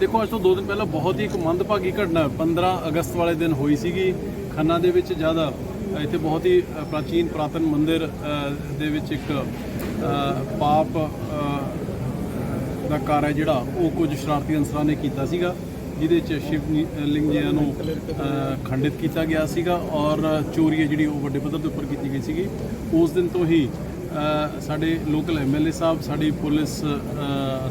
ਦੇਖੋ, ਅੱਜ ਤੋਂ 2 ਦਿਨ ਪਹਿਲਾਂ ਬਹੁਤ ਹੀ ਇੱਕ ਮੰਦਭਾਗੀ ਘਟਨਾ 15 ਅਗਸਤ ਵਾਲੇ ਦਿਨ ਹੋਈ ਸੀਗੀ। ਖੰਨਾ ਦੇ ਵਿੱਚ ਜ਼ਿਆਦਾ, ਇੱਥੇ ਬਹੁਤ ਹੀ ਪ੍ਰਾਚੀਨ, ਪੁਰਾਤਨ ਮੰਦਿਰ ਦੇ ਵਿੱਚ ਇੱਕ ਪਾਪ ਦਾ ਕਾਰ ਹੈ ਜਿਹੜਾ, ਉਹ ਕੁਝ ਸ਼ਰਾਰਤੀ ਅਨਸਰਾਂ ਨੇ ਕੀਤਾ ਸੀਗਾ, ਜਿਹਦੇ ਚ ਸ਼ਿਵ ਨੀ- ਲਿੰਗ ਜੀ ਨੂੰ ਖੰਡਿਤ ਕੀਤਾ ਗਿਆ ਸੀਗਾ ਔਰ ਚੋਰੀ ਹੈ ਜਿਹੜੀ ਉਹ ਵੱਡੇ ਪੱਧਰ ਦੇ ਉੱਪਰ ਕੀਤੀ ਗਈ ਸੀਗੀ। ਉਸ ਦਿਨ ਤੋਂ ਹੀ ਸਾਡੇ ਲੋਕਲ ਐਮਐਲਏ ਸਾਹਿਬ, ਸਾਡੀ ਪੁਲਿਸ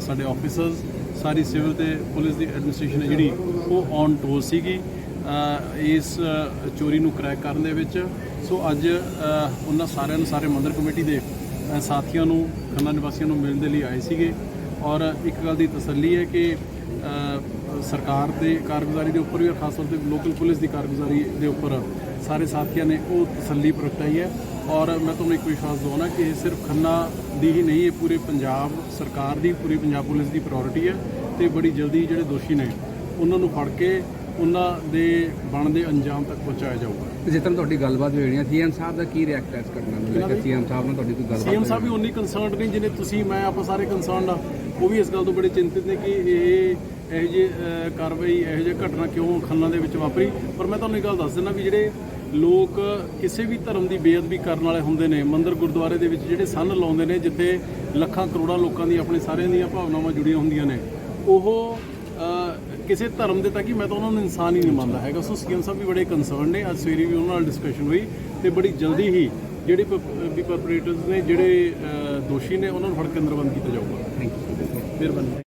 ਸਾਡੇ ਆਫੀਸਰਸ ਸਾਰੀ ਸਿਵਲ ਤੇ ਪੁਲਿਸ ਦੀ ਐਡਮਿਨਿਸਟ੍ਰੇਸ਼ਨ ਹੈ ਜਿਹੜੀ, ਉਹ ਔਨ ਟੋਸ ਸੀਗੀ। ਇਸ ਚੋਰੀ ਨੂੰ ਕਰੈਕ ਕਰਨ ਦੇ ਵਿੱਚ। ਸੋ ਅੱਜ ਉਹਨਾਂ ਸਾਰਿਆਂ ਨੂੰ, ਸਾਰੇ ਮੰਦਰ ਕਮੇਟੀ ਦੇ ਸਾਥੀਆਂ ਨੂੰ, ਖੰਨਾ ਨਿਵਾਸੀਆਂ ਨੂੰ ਮਿਲਣ ਦੇ ਲਈ ਆਏ ਸੀਗੇ। ਔਰ ਇੱਕ ਗੱਲ ਦੀ ਤਸੱਲੀ ਹੈ ਕਿ ਸਰਕਾਰ ਦੇ ਕਾਰਗੁਜ਼ਾਰੀ ਦੇ ਉੱਪਰ ਵੀ ਔਰ ਖਾਸ ਤੌਰ ਤੇ ਲੋਕਲ ਪੁਲਿਸ ਦੀ ਕਾਰਗੁਜ਼ਾਰੀ ਦੇ ਉੱਪਰ ਸਾਰੇ ਸਾਥੀਆਂ ਨੇ ਉਹ ਤਸੱਲੀ ਪ੍ਰਗਟਾਈ ਹੈ। ਔਰ ਮੈਂ ਤੁਹਾਨੂੰ ਇੱਕ ਵਿਸ਼ਵਾਸ ਦਿਵਾਉਣਾ ਕਿ ਇਹ ਸਿਰਫ ਖੰਨਾ ਦੀ ਹੀ ਨਹੀਂ ਇਹ ਪੂਰੇ ਪੰਜਾਬ ਸਰਕਾਰ ਦੀ ਪੂਰੀ ਪੰਜਾਬ ਪੁਲਿਸ ਦੀ ਪ੍ਰਾਇੋਰਟੀ ਹੈ ਤੇ ਬੜੀ ਜਲਦੀ ਜਿਹੜੇ ਦੋਸ਼ੀ ਨੇ ਉਹਨਾਂ ਨੂੰ ਫੜ ਕੇ ਉਹਨਾਂ ਦੇ ਬਣਦੇ ਅੰਜਾਮ ਤੱਕ ਪਹੁੰਚਾਇਆ ਜਾਊਗਾ। ਤੇ ਜਿੱਦਾਂ ਤੁਹਾਡੀ ਗੱਲਬਾਤ ਹੋਈ ਹੈ ਸੀਐਮ ਸਾਹਿਬ ਦਾ ਕੀ ਰਿਐਕਟ ਹੈ ਇਸ ਘਟਨਾ ਨੂੰ ਲੈ ਕੇ? ਸੀਐਮ ਸਾਹਿਬ ਨਾਲ ਤੁਹਾਡੀ ਕੋਈ ਗੱਲਬਾਤ ਸੀਐਮ ਸਾਹਿਬ ਵੀ ਉਨੀ ਕੰਸਰਨਡ ਨਹੀਂ ਜਿਨੇ ਤੁਸੀਂ ਮੈਂ ਆਪਾਂ ਸਾਰੇ ਕੰਸਰਨਡ ਆ। ਉਹ ਵੀ ਇਸ ਗੱਲ ਤੋਂ ਬੜੇ ਚਿੰਤਿਤ ਨੇ ਕਿ ਇਹ ਇਹੋ ਜਿਹੀ ਕਾਰਵਾਈ ਇਹੋ ਜਿਹੀ ਘਟਨਾ ਕਿਉਂ ਖੰਨਾ ਦੇ ਵਿੱਚ ਵਾਪਰੀ? ਪਰ ਮੈਂ ਤੁਹਾਨੂੰ ਇੱਕ ਗੱਲ ਦੱਸ ਦਿੰਦਾ ਵੀ ਜਿਹੜੇ ਲੋਕ ਕਿਸੇ ਵੀ ਧਰਮ ਦੀ ਬੇਅਦਬੀ ਕਰਨ ਵਾਲੇ ਹੁੰਦੇ ਨੇ। ਮੰਦਿਰ ਗੁਰਦੁਆਰੇ ਦੇ ਵਿੱਚ ਜਿਹੜੇ ਸੰਨ ਲਾਉਂਦੇ ਨੇ ਜਿੱਥੇ ਲੱਖਾਂ ਕਰੋੜਾਂ ਲੋਕਾਂ ਦੀ ਆਪਣੇ ਸਾਰਿਆਂ ਦੀਆਂ ਭਾਵਨਾਵਾਂ ਜੁੜੀਆਂ ਹੁੰਦੀਆਂ ਨੇ। ਉਹ ਕਿਸੇ ਧਰਮ ਦੇ ਤੱਕ ਹੀ ਮੈਂ ਤਾਂ ਉਹਨਾਂ ਨੂੰ ਇਨਸਾਨ ਹੀ ਨਹੀਂ ਮੰਨਦਾ ਹੈਗਾ। ਸੋ ਸੀਐਮ ਸਾਹਿਬ ਵੀ ਬੜੇ ਕੰਸਰਨ ਨੇ। ਅੱਜ ਸਵੇਰੇ ਵੀ ਉਹਨਾਂ ਨਾਲ ਡਿਸਕਸ਼ਨ ਹੋਈ ਤੇ ਬੜੀ ਜਲਦੀ ਹੀ ਜਿਹੜੇ ਵੀ ਪਰਪਰੇਟਰਸ ਨੇ ਜਿਹੜੇ ਦੋਸ਼ੀ ਨੇ ਉਹਨਾਂ ਨੂੰ ਫੜ ਕੇ ਅੰਦਰਬੰਦ ਕੀਤਾ ਜਾਊਗਾ। ਥੈਂਕ ਯੂ ਮਿਹਰਬਾਨੀ